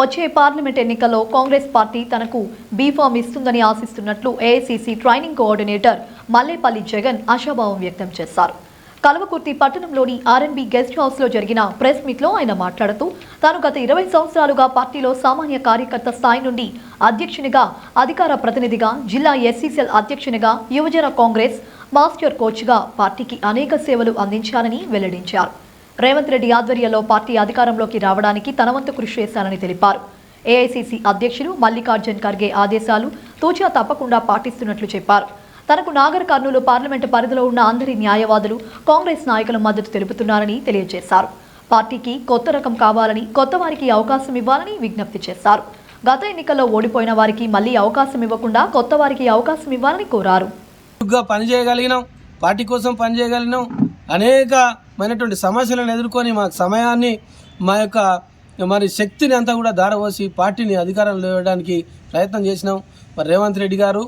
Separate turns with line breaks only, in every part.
వచ్చే పార్లమెంట్ ఎన్నికల్లో కాంగ్రెస్ పార్టీ తనకు బీఫామ్ ఇస్తుందని ఆశిస్తున్నట్లు AICC training coordinator Mallepalli Jagan ఆశాభావం వ్యక్తం చేశారు. కల్వకుర్తి పట్టణంలోని ఆర్ఎన్బి గెస్ట్ హౌస్లో జరిగిన ప్రెస్ మీట్లో ఆయన మాట్లాడుతూ తాను గత ఇరవై సంవత్సరాలుగా పార్టీలో సామాన్య కార్యకర్త స్థాయి నుండి అధ్యక్షునిగా అధికార ప్రతినిధిగా జిల్లా ఎస్సీసీఎల్ అధ్యక్షునిగా యువజన కాంగ్రెస్ మాస్టర్ కోచ్గా పార్టీకి అనేక సేవలు అందించారని వెల్లడించారు. రేవంత్ రెడ్డి ఆధ్వర్యంలో పార్టీ అధికారంలోకి రావడానికి తన వంతు కృషి చేశారని తెలిపారు. ఏఐసీసీ అధ్యక్షులు మల్లికార్జున్ ఖర్గే ఆదేశాలు తూచా తప్పకుండా పాటిస్తున్నట్లు చెప్పారు. తనకు నాగర్ కర్నూలు పార్లమెంటు పరిధిలో ఉన్న అందరి న్యాయవాదులు కాంగ్రెస్ నాయకుల మద్దతు తెలుపుతున్నారని తెలియజేశారు. పార్టీకి కొత్త రకం కావాలని కొత్త వారికి అవకాశం ఇవ్వాలని విజ్ఞప్తి చేశారు. గత ఎన్నికల్లో ఓడిపోయిన వారికి మళ్ళీ అవకాశం ఇవ్వకుండా కొత్త వారికి అవకాశం ఇవ్వాలని కోరారు.
పనిచేయగలిగినాం. పార్టీ కోసం పనిచేయగలిగినాం. అనేకమైనటువంటి సమస్యలను ఎదుర్కొని మా సమయాన్ని మా యొక్క మరి శక్తిని అంతా కూడా దారవోసి పార్టీని అధికారంలో ఇవ్వడానికి ప్రయత్నం చేసినాం. మరి రేవంత్ రెడ్డి గారు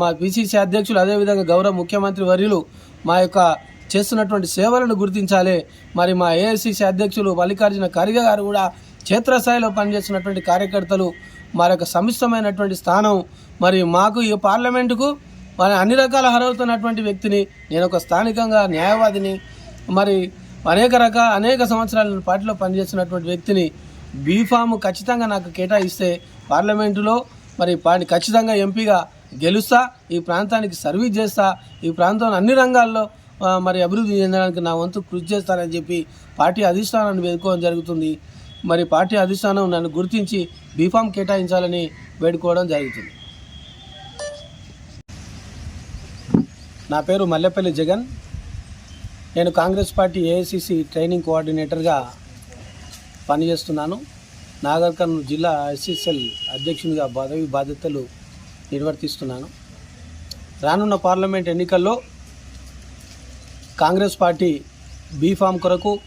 మా పిసిసి అధ్యక్షులు అదేవిధంగా గౌరవ ముఖ్యమంత్రి వర్యులు మా యొక్క చేస్తున్నటువంటి సేవలను గుర్తించాలి. మరి మా ఏఐసిసి అధ్యక్షులు మల్లికార్జున ఖర్గే గారు కూడా క్షేత్రస్థాయిలో పనిచేస్తున్నటువంటి కార్యకర్తలు మరి యొక్క సమిష్టమైనటువంటి స్థానం. మరి మాకు ఈ పార్లమెంటుకు మరి అన్ని రకాల అర్హతన్నటువంటి వ్యక్తిని నేను ఒక స్థానికంగా న్యాయవాదిని మరి అనేక రకాల అనేక సంవత్సరాల పార్టీలో పనిచేస్తున్నటువంటి వ్యక్తిని బీఫామ్ ఖచ్చితంగా నాకు కేటాయిస్తే పార్లమెంటులో మరి పార్టీ ఖచ్చితంగా ఎంపీగా గెలుస్తా ఈ ప్రాంతానికి సర్వీస్ చేస్తా ఈ ప్రాంతంలో అన్ని రంగాల్లో మరి అభివృద్ధి చెందడానికి నా వంతు కృషి చేస్తానని చెప్పి పార్టీ అధిష్టానాన్ని వేడుకోవడం జరుగుతుంది. మరి పార్టీ అధిష్టానం నన్ను గుర్తించి బీఫామ్ కేటాయించాలని వేడుకోవడం జరుగుతుంది. నా పేరు మల్లెపల్లి జగన్. నేను కాంగ్రెస్ పార్టీ ఏఐసిసి ట్రైనింగ్ కోఆర్డినేటర్గా పనిచేస్తున్నాను. నాగర్ కర్నూలు జిల్లా ఎస్ఎస్ఎల్ అధ్యక్షునిగా పదవి బాధ్యతలు నిర్వర్తిస్తున్నాను. రానున్న పార్లమెంట్ ఎన్నికల్లో కాంగ్రెస్ పార్టీ బీఫామ్ కొరకు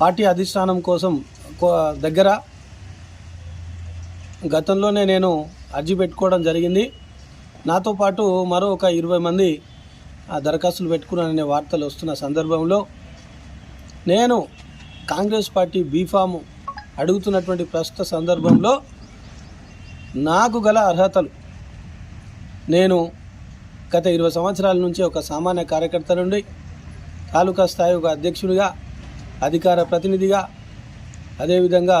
పార్టీ అధిష్టానం కోసం కో- దగ్గర గతంలోనే నేను అర్జీ పెట్టుకోవడం జరిగింది. నాతో పాటు మరో ఒక ఇరవై మంది ఆ దరఖాస్తులు పెట్టుకున్నాననే వార్తలు వస్తున్న సందర్భంలో నేను కాంగ్రెస్ పార్టీ బీఫాము అడుగుతున్నటువంటి ప్రస్తుత సందర్భంలో నాకు గల అర్హతలు. నేను గత ఇరవై సంవత్సరాల నుంచి ఒక సామాన్య కార్యకర్త నుండి తాలూకా స్థాయి ఒక అధ్యక్షుడిగా అధికార ప్రతినిధిగా అదేవిధంగా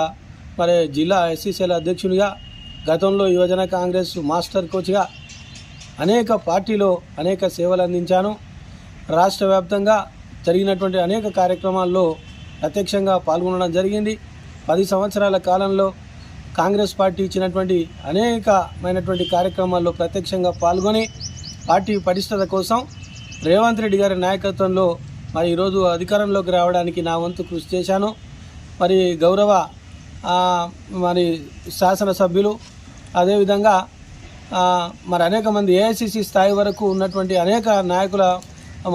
మరి జిల్లా ఎస్సీసీల అధ్యక్షునిగా గతంలో యువజన కాంగ్రెస్ మాస్టర్ కోచ్గా అనేక పార్టీలో అనేక సేవలు అందించాను. రాష్ట్ర వ్యాప్తంగా జరిగినటువంటి అనేక కార్యక్రమాల్లో ప్రత్యక్షంగా పాల్గొనడం జరిగింది. పది సంవత్సరాల కాలంలో కాంగ్రెస్ పార్టీ ఇచ్చినటువంటి అనేకమైనటువంటి కార్యక్రమాల్లో ప్రత్యక్షంగా పాల్గొని పార్టీ పటిష్టత కోసం రేవంత్ రెడ్డి గారి నాయకత్వంలో మరి ఈరోజు అధికారంలోకి రావడానికి నా వంతు కృషి చేశాను. మరి గౌరవ మరి శాసనసభ్యులు అదేవిధంగా మరి అనేక మంది ఏఐసిసి స్థాయి వరకు ఉన్నటువంటి అనేక నాయకుల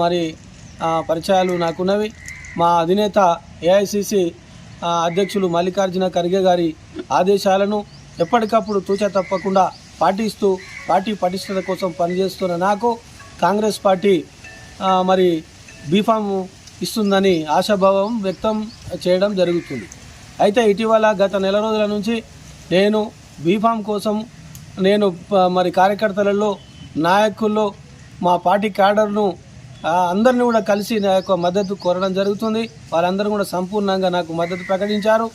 మరి పరిచయాలు నాకున్నవి. మా అధినేత ఏఐసిసి అధ్యక్షులు మల్లికార్జున ఖర్గే గారి ఆదేశాలను ఎప్పటికప్పుడు తూచా తప్పకుండా పాటిస్తూ పార్టీ పటిష్టత కోసం పనిచేస్తున్న నాకు కాంగ్రెస్ పార్టీ మరి బీఫామ్ ఇస్తుందని ఆశాభావం వ్యక్తం చేయడం జరుగుతుంది. అయితే ఇటీవల గత నెల రోజుల నుంచి నేను బీఫామ్ కోసం నేను ప- మరి కార్యకర్తలలో నాయకుల్లో మా పార్టీ క్యాడర్ను అందరిని కూడా కలిసి నా యొక్క మద్దతు కోరడం జరుగుతుంది. వారందరూ కూడా సంపూర్ణంగా నాకు మద్దతు ప్రకటించారు.